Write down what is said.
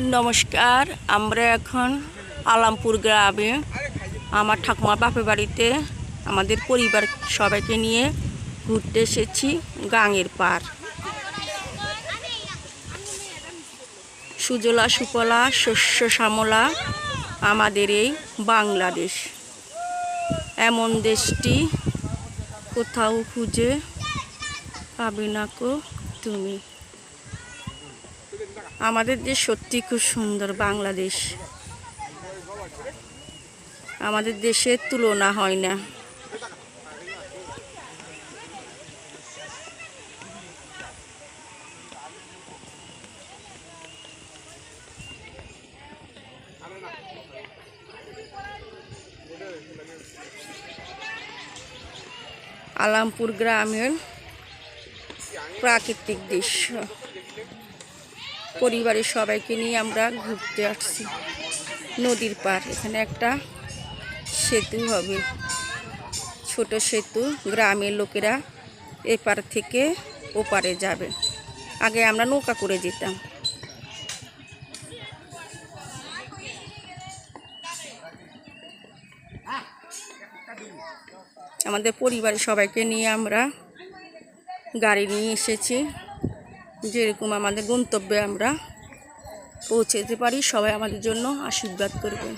নমস্কার, আমরা এখন আলামপুর গ্রামে আমার ঠাকুমার বাপের বাড়িতে আমাদের পরিবার সবাইকে নিয়ে ঘুরতে এসেছি গাঙের পার সুজলা সুফলা শস্য, শ্যামলা আমাদের এই বাংলাদেশ। এমন দেশটি কোথাও খুঁজে পাবে না কো তুমি? আমাদের দেশ সত্যি খুব সুন্দর, বাংলাদেশ। আমাদের দেশের তুলনা হয় না। আলামপুর গ্রামের প্রাকৃতিক দৃশ্য। পরিবারের সবাইকে নিয়ে আমরা ঘুরতে আসছি। নদীর পার, এখানে একটা সেতু হবে। ছোট সেতু, গ্রামের লোকেরা এপার থেকে ওপারে যাবে। আগে আমরা নৌকা করে যেতাম। আমাদের পরিবারের সবাইকে নিয়ে আমরা গাড়ি নিয়ে এসেছি। যেরকম আমাদের গন্তব্যে আমরা পৌঁছাতে পারি সবাই আমাদের জন্য আশীর্বাদ করবে।